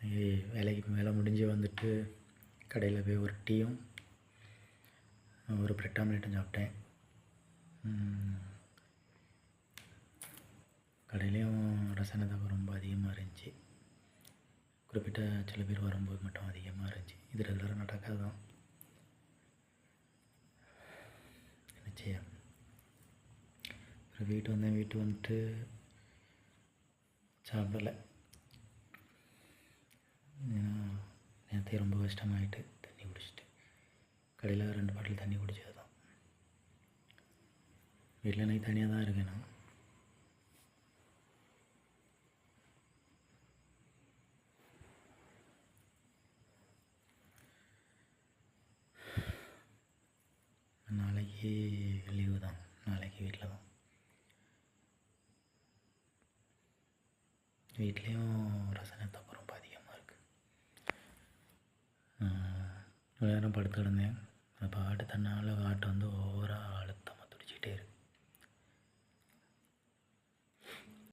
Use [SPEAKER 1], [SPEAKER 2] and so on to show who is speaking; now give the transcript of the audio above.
[SPEAKER 1] வேலைக்கு வேலை முடிஞ்சு வந்துட்டு கடையில் போய் ஒரு டீயும் ஒரு பிரெட் ஆம்லேட்டும் சாப்பிட்டேன். கடையிலையும் ரசனை தவிர ரொம்ப அதிகமாக இருந்துச்சு. குறிப்பிட்ட சில பேர் வரும்போது மட்டும் அதிகமாக இருந்துச்சு. இது ரெகுலராக நடக்காதான் நிச்சயம் அப்புறம் வீட்டு வந்தேன். வீட்டு வந்துட்டு சாப்பிடலை. பார்த்தே ரொம்ப கஷ்டமாயிட்டு தண்ணி குடிச்சிட்டு. கடையில் ரெண்டு பாட்டில் தண்ணி குடிச்சது தான் வீட்டில் எனக்கு தனியாக தான் இருக்கேன் நான். நாளைக்கு லீவு தான். நாளைக்கு வீட்டில் தான். வீட்லேயும் ரசனை தப்பு ரொம்ப அதிகமாக இருக்குது இவ்வளோ நேரம் படுத்து கிடந்தேன். அந்த பாட்டு தன்னால் காட்டு வந்து ஓவராக அழுத்தம்